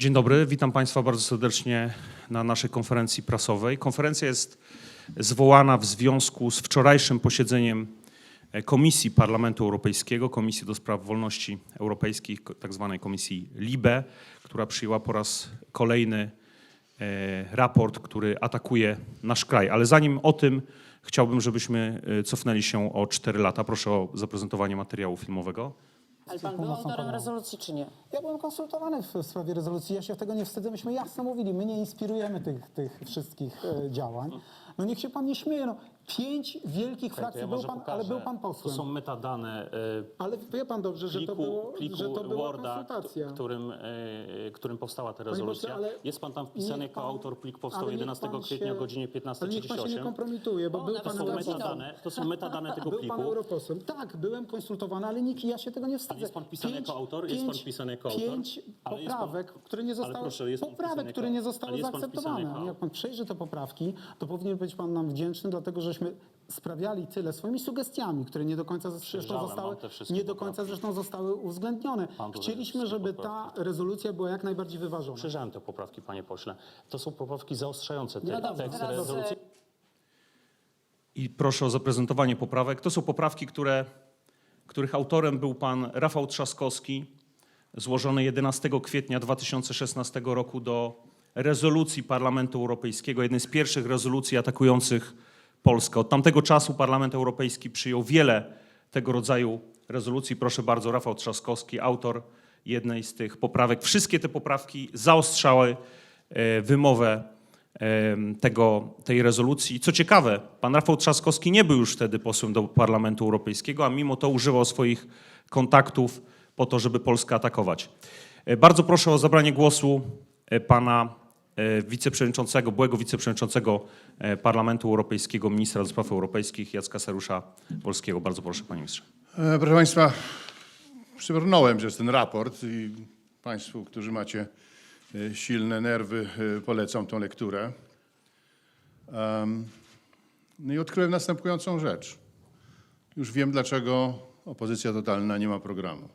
Dzień dobry, witam Państwa bardzo serdecznie na naszej konferencji prasowej. Konferencja jest zwołana w związku z wczorajszym posiedzeniem e, Komisji Parlamentu Europejskiego, Komisji do Spraw Wolności Europejskich, ko- tak Komisji LIBE, która przyjęła po raz kolejny e, raport, który atakuje nasz kraj. Ale zanim o tym, chciałbym, żebyśmy e, cofnęli się o 4 lata. Proszę o zaprezentowanie materiału filmowego. Ale pan był autorem rezolucji, czy nie? Ja byłem konsultowany w, w sprawie rezolucji, ja się tego nie wstydzę. Myśmy jasno mówili, my nie inspirujemy tych, tych wszystkich e, działań. No niech się pan nie śmieje, no. Pięć wielkich frakcji, był pan, ale był pan To posłem. są metadane e, Ale wie pan dobrze, że pliku, to, było, pliku że to była Worda, konsultacja. którym, e, którym powstała ta rezolucja. pośle, ale Jest pan tam wpisany niech jako pan- autor, plik powstał ale niech 11 pan kwietnia się- o godzinie Ale niech pan się nie 15.38. kompromituje, bo O, był nawet To pan są, Zgadzam. metadane, to są metadane tego Był pan pliku. europosłem. Tak, byłem konsultowany, ale nikt, ja się tego nie wstydzę. Ale jest pan jako autor? Jest pan jako autor? Pięć Ale jest pan- poprawek, które nie ale zostały, proszę, jest pan poprawek, które nie zostały ale jest pan wpisany zaakceptowane. jako Jak pan przejrzy te poprawki, to powinien być pan nam wdzięczny, dlatego żeśmy sprawiali tyle swoimi sugestiami, które nie do końca zresztą zostały, mam te wszystkie nie do końca poprawki. zresztą zostały uwzględnione. Mam tutaj Chcieliśmy, wszystkie żeby poprawki. ta rezolucja była jak najbardziej wyważona. Przejrzałem te poprawki, panie pośle. To są poprawki zaostrzające te, No dobrze, tekst teraz, rezolucji. e, I proszę o zaprezentowanie poprawek. To są poprawki, które, których autorem był pan Rafał Trzaskowski, złożone 11 kwietnia 2016 roku do rezolucji Parlamentu Europejskiego, jednej z pierwszych rezolucji atakujących Polskę. Od tamtego czasu Parlament Europejski przyjął wiele tego rodzaju rezolucji. Proszę bardzo, Rafał Trzaskowski, autor jednej z tych poprawek. Wszystkie te poprawki zaostrzały e, wymowę tego, tej rezolucji. Co ciekawe, pan Rafał Trzaskowski nie był już wtedy posłem do Parlamentu Europejskiego, a mimo to używał swoich kontaktów po to, żeby Polskę atakować. E, Bardzo proszę o zabranie głosu e, pana wiceprzewodniczącego, byłego wiceprzewodniczącego e, Parlamentu Europejskiego, ministra do spraw europejskich Jacka Sarusza Polskiego. Bardzo proszę, panie ministrze. E, Proszę Państwa, przybrnąłem przez ten raport i Państwu, którzy macie e, silne nerwy, e, polecam tą lekturę. No i odkryłem następującą rzecz. Już wiem, dlaczego opozycja totalna nie ma programu.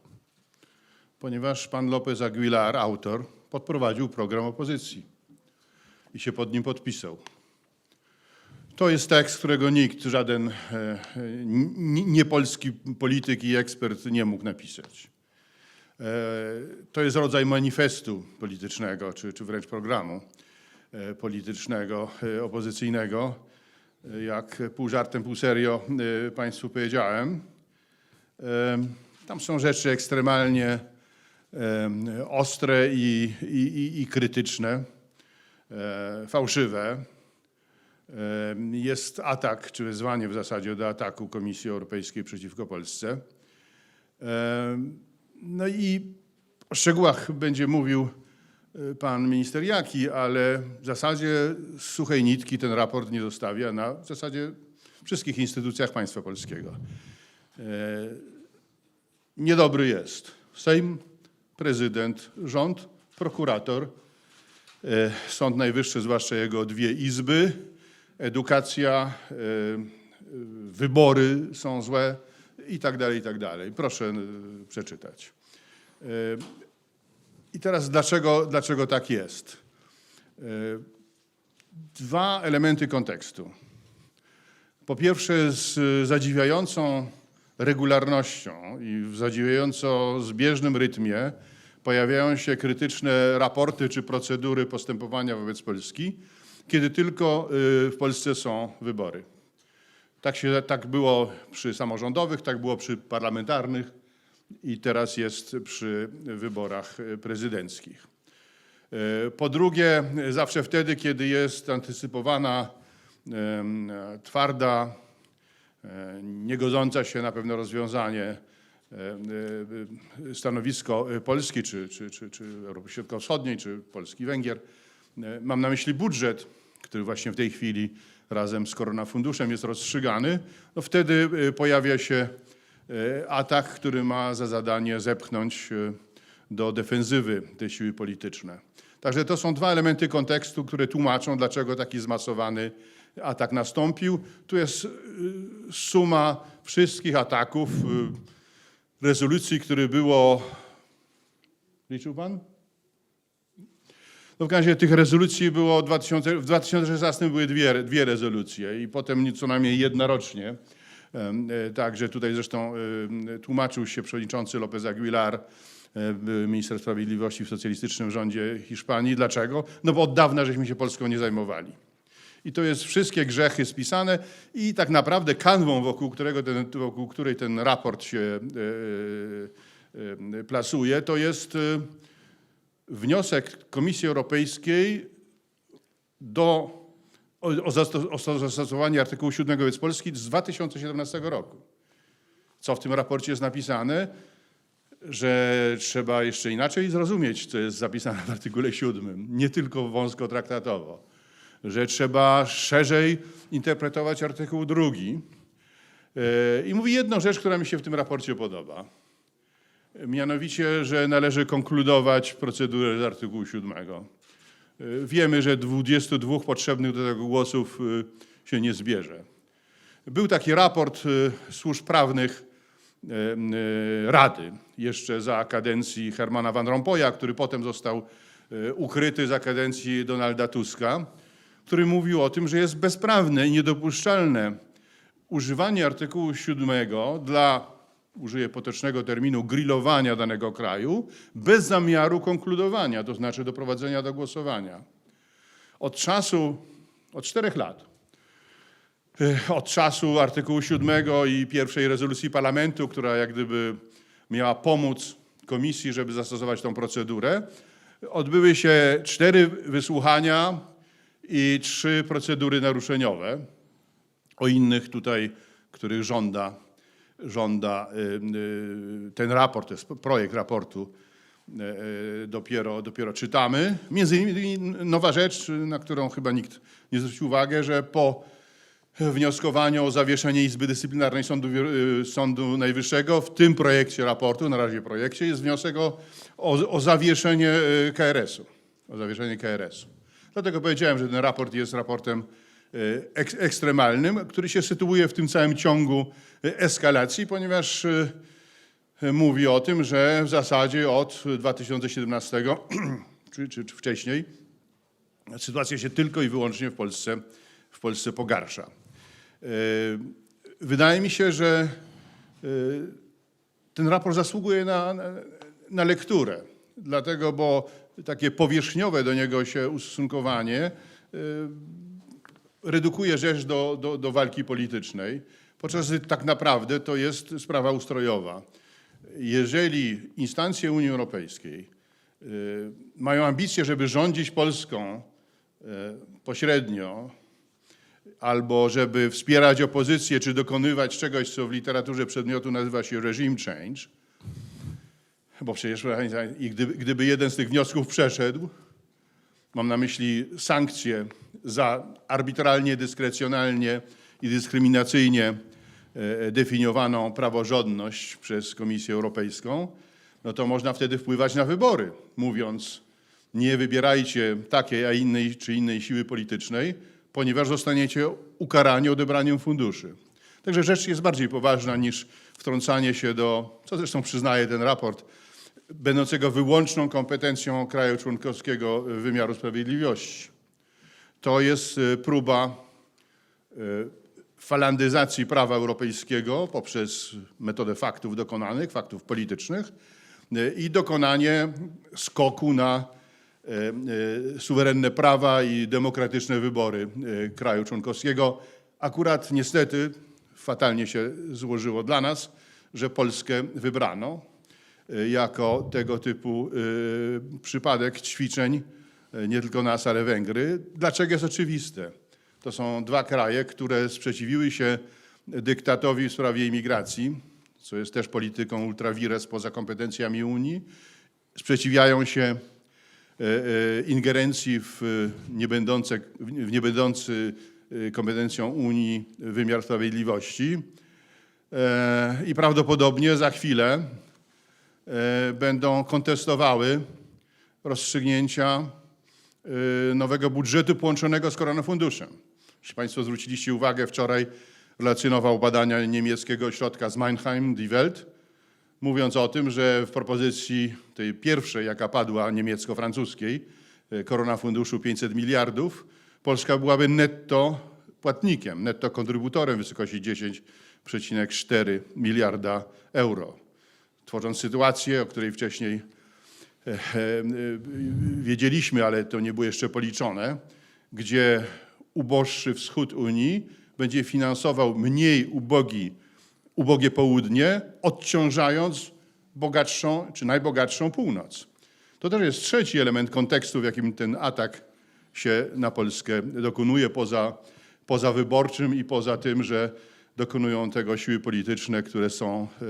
Ponieważ pan López Aguilar, autor, podprowadził program opozycji i się pod nim podpisał. To jest tekst, którego nikt, żaden e, e, ni- niepolski polityk i ekspert nie mógł napisać. E, To jest rodzaj manifestu politycznego, czy, czy wręcz programu politycznego, opozycyjnego. Jak pół żartem, pół serio Państwu powiedziałem. Tam są rzeczy ekstremalnie ostre i, i, i, i krytyczne, fałszywe. E, Jest atak, czy wezwanie w zasadzie do ataku Komisji Europejskiej przeciwko Polsce. E, No i o szczegółach będzie mówił e, pan minister Jaki, ale w zasadzie z suchej nitki ten raport nie zostawia na w zasadzie wszystkich instytucjach państwa polskiego. E, Niedobry jest Sejm, prezydent, rząd, prokurator, e, Sąd Najwyższy, zwłaszcza jego dwie izby, edukacja, e, e, wybory są złe i tak dalej, i tak dalej. Proszę e, przeczytać. E, I teraz dlaczego, dlaczego tak jest? E, Dwa elementy kontekstu. Po pierwsze, z zadziwiającą regularnością i w zadziwiająco zbieżnym rytmie pojawiają się krytyczne raporty czy procedury postępowania wobec Polski, kiedy tylko y, w Polsce są wybory. Tak, się, tak było przy samorządowych, tak było przy parlamentarnych i teraz jest przy wyborach y, prezydenckich. E, Po drugie, zawsze wtedy, kiedy jest antycypowana twarda, e, niegodząca się na pewne rozwiązanie stanowisko e, Polski, czy, czy, czy, czy Europy Środkowo-Wschodniej, czy Polski, Węgier. E, Mam na myśli budżet, który właśnie w tej chwili razem z koronafunduszem jest rozstrzygany. No wtedy e, pojawia się e, atak, który ma za zadanie zepchnąć e, do defensywy te siły polityczne. Także to są dwa elementy kontekstu, które tłumaczą, dlaczego taki zmasowany atak nastąpił. Tu jest suma wszystkich ataków, rezolucji, które było. Liczył pan? No w razie tych rezolucji było 2000, w 2016 były dwie, dwie rezolucje i potem co najmniej jedna rocznie. E, Także tutaj zresztą tłumaczył się przewodniczący López Aguilar, e, minister sprawiedliwości w socjalistycznym rządzie Hiszpanii. Dlaczego? No bo od dawna żeśmy się Polską nie zajmowali. I to jest wszystkie grzechy spisane i tak naprawdę kanwą, wokół, którego ten, wokół której ten raport się e, e, e, plasuje, to jest wniosek Komisji Europejskiej do, o, o zastosowanie artykułu 7 wobec Polski z 2017 roku. Co w tym raporcie jest napisane? Że trzeba jeszcze inaczej zrozumieć, co jest zapisane w artykule 7, nie tylko wąsko traktatowo. Że trzeba szerzej interpretować artykuł 2. E, I mówi jedną rzecz, która mi się w tym raporcie podoba. Mianowicie, że należy konkludować procedurę z artykułu 7. Y, Wiemy, że 22 potrzebnych do tego głosów y, się nie zbierze. Był taki raport służb prawnych Rady jeszcze za kadencji Hermana Van Rompuya, który potem został ukryty za kadencji Donalda Tuska, który mówił o tym, że jest bezprawne i niedopuszczalne używanie artykułu 7 dla, użyję potocznego terminu, grillowania danego kraju bez zamiaru konkludowania, to znaczy doprowadzenia do głosowania. Od czasu, od czterech lat, y, od czasu artykułu 7 i pierwszej rezolucji parlamentu, która jak gdyby miała pomóc komisji, żeby zastosować tą procedurę, odbyły się cztery wysłuchania i trzy procedury naruszeniowe o innych tutaj, których żąda, żąda y, y, ten raport, jest projekt raportu, y, dopiero, dopiero czytamy. Między innymi nowa rzecz, na którą chyba nikt nie zwrócił uwagę, że po wnioskowaniu o zawieszenie Izby Dyscyplinarnej Sądu, Sądu Najwyższego w tym projekcie raportu, na razie projekcie, jest wniosek o, o, o zawieszenie KRS-u. O zawieszenie KRS-u. Dlatego powiedziałem, że ten raport jest raportem y, ek, ekstremalnym, który się sytuuje w tym całym ciągu y, eskalacji, ponieważ y, mówi o tym, że w zasadzie od 2017 czy, czy, wcześniej sytuacja się tylko i wyłącznie w Polsce, w Polsce pogarsza. E, Wydaje mi się, że e, ten raport zasługuje na, na, na lekturę, dlatego, bo takie powierzchniowe do niego się ustosunkowanie e, redukuje rzecz do, do, do walki politycznej, podczas gdy tak naprawdę to jest sprawa ustrojowa. Jeżeli instancje Unii Europejskiej y, mają ambicje, żeby rządzić Polską y, pośrednio, albo żeby wspierać opozycję, czy dokonywać czegoś, co w literaturze przedmiotu nazywa się regime change, bo przecież i gdyby, gdyby jeden z tych wniosków przeszedł, mam na myśli sankcje za arbitralnie, dyskrecjonalnie i dyskryminacyjnie e, definiowaną praworządność przez Komisję Europejską, no to można wtedy wpływać na wybory, mówiąc nie wybierajcie takiej, a innej czy innej siły politycznej, ponieważ zostaniecie ukarani odebraniem funduszy. Także rzecz jest bardziej poważna niż wtrącanie się do, co zresztą przyznaje ten raport, będącego wyłączną kompetencją kraju członkowskiego wymiaru sprawiedliwości. To jest e, próba e, falandyzacji prawa europejskiego poprzez metodę faktów dokonanych, faktów politycznych e, i dokonanie skoku na e, e, suwerenne prawa i demokratyczne wybory e, kraju członkowskiego. Akurat niestety fatalnie się złożyło dla nas, że Polskę wybrano e, jako tego typu e, przypadek ćwiczeń e, nie tylko nas, ale Węgry. Dlaczego jest oczywiste? To są dwa kraje, które sprzeciwiły się dyktatowi w sprawie imigracji, co jest też polityką ultra vires poza kompetencjami Unii. Sprzeciwiają się ingerencji w niebędące, w niebędący kompetencją Unii wymiar sprawiedliwości. E, I prawdopodobnie za chwilę będą kontestowały rozstrzygnięcia e, nowego budżetu połączonego z koronafunduszem. Jeśli Państwo zwróciliście uwagę, wczoraj relacjonował badania niemieckiego ośrodka z Mannheim, Die Welt, mówiąc o tym, że w propozycji tej pierwszej, jaka padła niemiecko-francuskiej, e, koronafunduszu 500 miliardów, Polska byłaby netto płatnikiem, netto kontrybutorem w wysokości 10,4 miliarda euro. Tworząc sytuację, o której wcześniej e, e, wiedzieliśmy, ale to nie było jeszcze policzone, gdzie uboższy wschód Unii będzie finansował mniej ubogi, ubogie południe, odciążając bogatszą czy najbogatszą północ. To też jest trzeci element kontekstu, w jakim ten atak się na Polskę dokonuje, poza, poza wyborczym i poza tym, że dokonują tego siły polityczne, które są e,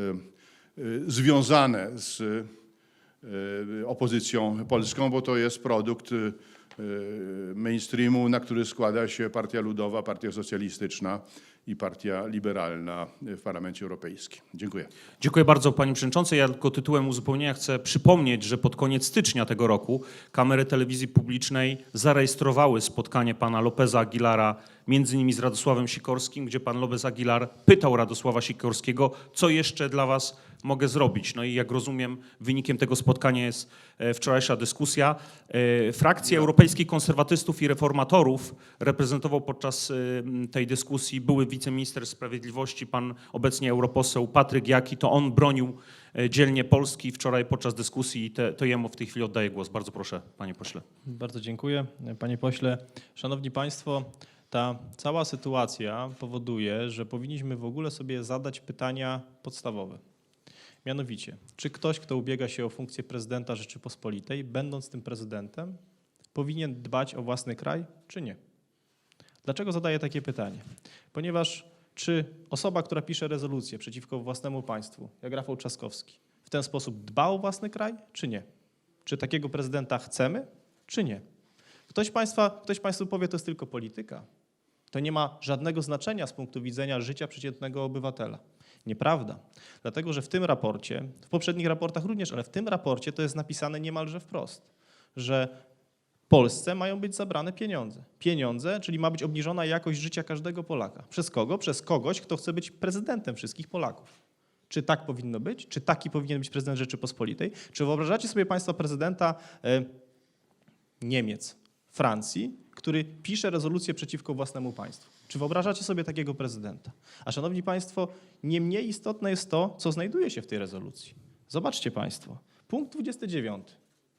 związane z e, opozycją polską, bo to jest produkt mainstreamu, na który składa się Partia Ludowa, Partia Socjalistyczna i Partia Liberalna w Parlamencie Europejskim. Dziękuję. Dziękuję bardzo Panie Przewodniczący. Ja tylko tytułem uzupełnienia chcę przypomnieć, że pod koniec stycznia tego roku kamery telewizji publicznej zarejestrowały spotkanie pana Lopeza Aguilara między innymi z Radosławem Sikorskim, gdzie pan Lopez Aguilar pytał Radosława Sikorskiego, co jeszcze dla was mogę zrobić. No i jak rozumiem, wynikiem tego spotkania jest e, wczorajsza dyskusja. E, Frakcję Europejskich Konserwatystów i Reformatorów reprezentował podczas e, tej dyskusji były wiceminister sprawiedliwości, pan obecnie europoseł Patryk Jaki. To on bronił dzielnie Polski wczoraj podczas dyskusji i te, to jemu w tej chwili oddaję głos. Bardzo proszę, panie pośle. Bardzo dziękuję, panie pośle. Szanowni państwo, ta cała sytuacja powoduje, że powinniśmy w ogóle sobie zadać pytania podstawowe. Mianowicie, czy ktoś, kto ubiega się o funkcję prezydenta Rzeczypospolitej, będąc tym prezydentem, powinien dbać o własny kraj, czy nie? Dlaczego zadaję takie pytanie? Ponieważ czy osoba, która pisze rezolucję przeciwko własnemu państwu, jak Rafał Trzaskowski, w ten sposób dba o własny kraj, czy nie? Czy takiego prezydenta chcemy, czy nie? Ktoś, państwa, ktoś Państwu powie, to jest tylko polityka. To nie ma żadnego znaczenia z punktu widzenia życia przeciętnego obywatela. Nieprawda. Dlatego, że w tym raporcie, w poprzednich raportach również, ale w tym raporcie to jest napisane niemalże wprost, że Polsce mają być zabrane pieniądze. Pieniądze, czyli ma być obniżona jakość życia każdego Polaka. Przez kogo? Przez kogoś, kto chce być prezydentem wszystkich Polaków. Czy tak powinno być? Czy taki powinien być prezydent Rzeczypospolitej? Czy wyobrażacie sobie Państwo prezydenta e, Niemiec, Francji, który pisze rezolucję przeciwko własnemu państwu. Czy wyobrażacie sobie takiego prezydenta? A szanowni państwo, nie mniej istotne jest to, co znajduje się w tej rezolucji. Zobaczcie państwo, punkt 29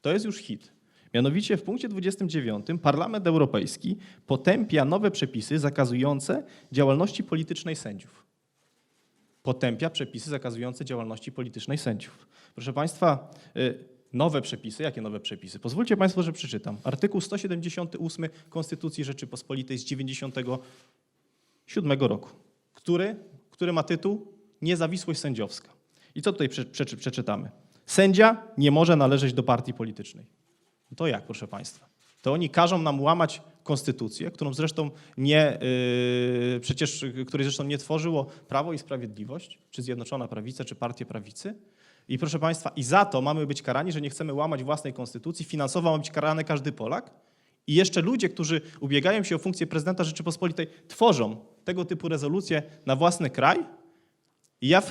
to jest już hit. Mianowicie w punkcie 29 Parlament Europejski potępia nowe przepisy zakazujące działalności politycznej sędziów potępia przepisy zakazujące działalności politycznej sędziów. Proszę Państwa, y, nowe przepisy, jakie nowe przepisy? Pozwólcie Państwo, że przeczytam. Artykuł 178 Konstytucji Rzeczypospolitej z 97 roku, który, który ma tytuł Niezawisłość sędziowska. I co tutaj prze, prze, przeczytamy? Sędzia nie może należeć do partii politycznej. No To jak, proszę Państwa? To oni każą nam łamać konstytucję, którą zresztą nie, yy, przecież, której zresztą nie tworzyło Prawo i Sprawiedliwość, czy Zjednoczona Prawica, czy Partie Prawicy. I proszę Państwa, i za to mamy być karani, że nie chcemy łamać własnej konstytucji. Finansowo ma być karany każdy Polak. I jeszcze ludzie, którzy ubiegają się o funkcję prezydenta Rzeczypospolitej, tworzą tego typu rezolucje na własny kraj, i ja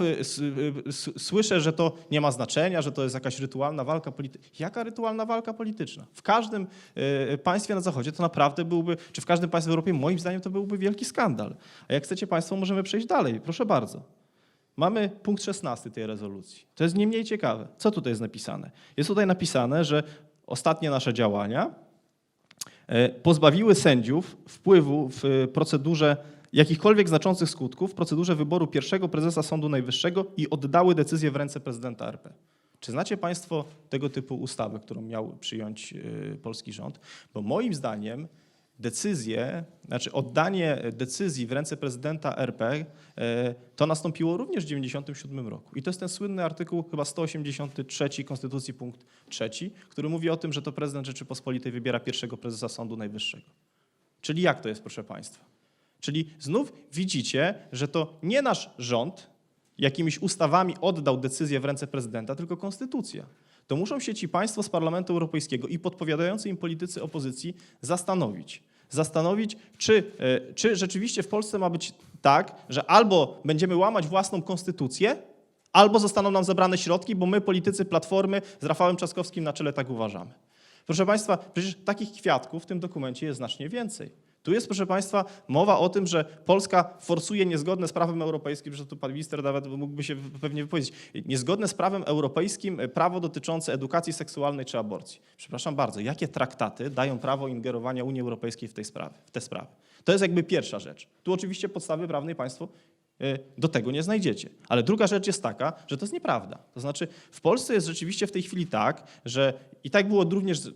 słyszę, że to nie ma znaczenia, że to jest jakaś rytualna walka polityczna. Jaka rytualna walka polityczna? W każdym e, państwie na Zachodzie to naprawdę byłby, czy w każdym państwie Europie, moim zdaniem, to byłby wielki skandal. A jak chcecie Państwo, możemy przejść dalej. Proszę bardzo. Mamy punkt 16 tej rezolucji. To jest nie mniej ciekawe. Co tutaj jest napisane? Jest tutaj napisane, że ostatnie nasze działania pozbawiły sędziów wpływu w procedurze jakichkolwiek znaczących skutków w procedurze wyboru pierwszego prezesa Sądu Najwyższego i oddały decyzję w ręce prezydenta RP. Czy znacie Państwo tego typu ustawę, którą miał przyjąć y, polski rząd? Bo moim zdaniem decyzje, znaczy oddanie decyzji w ręce prezydenta RP y, to nastąpiło również w 1997 roku. I to jest ten słynny artykuł chyba 183 Konstytucji punkt 3, który mówi o tym, że to prezydent Rzeczypospolitej wybiera pierwszego prezesa Sądu Najwyższego. Czyli jak to jest, proszę Państwa? Czyli znów widzicie, że to nie nasz rząd jakimiś ustawami oddał decyzję w ręce prezydenta, tylko konstytucja. To muszą się ci państwo z Parlamentu Europejskiego i podpowiadający im politycy opozycji zastanowić. Zastanowić, czy, e, czy rzeczywiście w Polsce ma być tak, że albo będziemy łamać własną konstytucję, albo zostaną nam zabrane środki, bo my, politycy Platformy z Rafałem Trzaskowskim na czele tak uważamy. Proszę Państwa, przecież takich kwiatków w tym dokumencie jest znacznie więcej. Tu jest, proszę Państwa, mowa o tym, że Polska forsuje niezgodne z prawem europejskim, że tu pan minister nawet mógłby się pewnie wypowiedzieć, niezgodne z prawem europejskim e, prawo dotyczące edukacji seksualnej czy aborcji. Przepraszam bardzo, jakie traktaty dają prawo ingerowania Unii Europejskiej w, tej sprawie, w te sprawy? To jest jakby pierwsza rzecz. Tu oczywiście podstawy prawnej Państwo do tego nie znajdziecie. Ale druga rzecz jest taka, że to jest nieprawda. To znaczy w Polsce jest rzeczywiście w tej chwili tak, że i tak było również, y, y,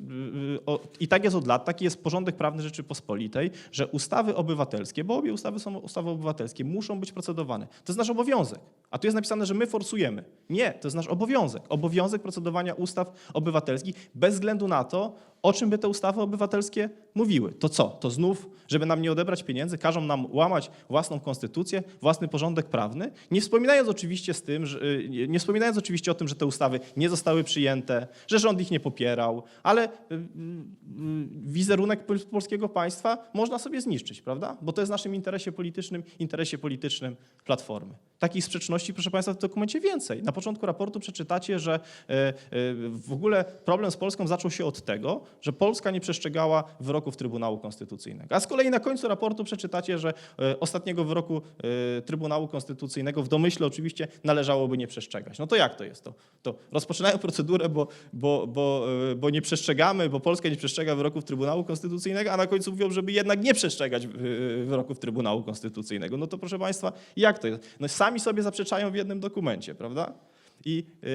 i tak jest od lat, taki jest porządek prawny Rzeczypospolitej, że ustawy obywatelskie, bo obie ustawy są ustawy obywatelskie, muszą być procedowane. To jest nasz obowiązek. A tu jest napisane, że my forsujemy. Nie, to jest nasz obowiązek. Obowiązek procedowania ustaw obywatelskich bez względu na to, o czym by te ustawy obywatelskie mówiły. To co? To znów, żeby nam nie odebrać pieniędzy, każą nam łamać własną konstytucję, własny porządek prawny, nie wspominając oczywiście z tym, że, y, nie- wspominając oczywiście o tym, że te ustawy nie zostały przyjęte, że rząd ich nie popierał, ale y, y, wizerunek pol- polskiego państwa można sobie zniszczyć, prawda? Bo to jest w naszym interesie politycznym, interesie politycznym Platformy. Takich sprzeczności, proszę Państwa, w dokumencie więcej. Na początku raportu przeczytacie, że e, e, w ogóle problem z Polską zaczął się od tego, że Polska nie przestrzegała wyroków Trybunału Konstytucyjnego. A z kolei na końcu raportu przeczytacie, że e, ostatniego wyroku Trybunału Konstytucyjnego w domyśle oczywiście należałoby nie przestrzegać. No to jak to jest? To, to rozpoczynają procedurę, bo, bo, bo, bo nie przestrzegamy, bo Polska nie przestrzega wyroków Trybunału Konstytucyjnego, a na końcu mówią, żeby jednak nie przestrzegać wyroków Trybunału Konstytucyjnego. No to proszę Państwa, jak to jest? No sami sobie zaprzeczają w jednym dokumencie, prawda? I, yy,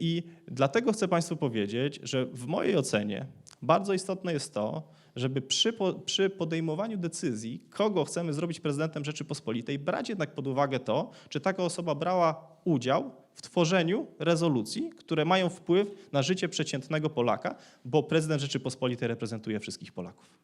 I dlatego chcę Państwu powiedzieć, że w mojej ocenie bardzo istotne jest to, żeby przy, po, przy podejmowaniu decyzji, kogo chcemy zrobić prezydentem Rzeczypospolitej, brać jednak pod uwagę to, czy taka osoba brała udział w tworzeniu rezolucji, które mają wpływ na życie przeciętnego Polaka, bo prezydent Rzeczypospolitej reprezentuje wszystkich Polaków.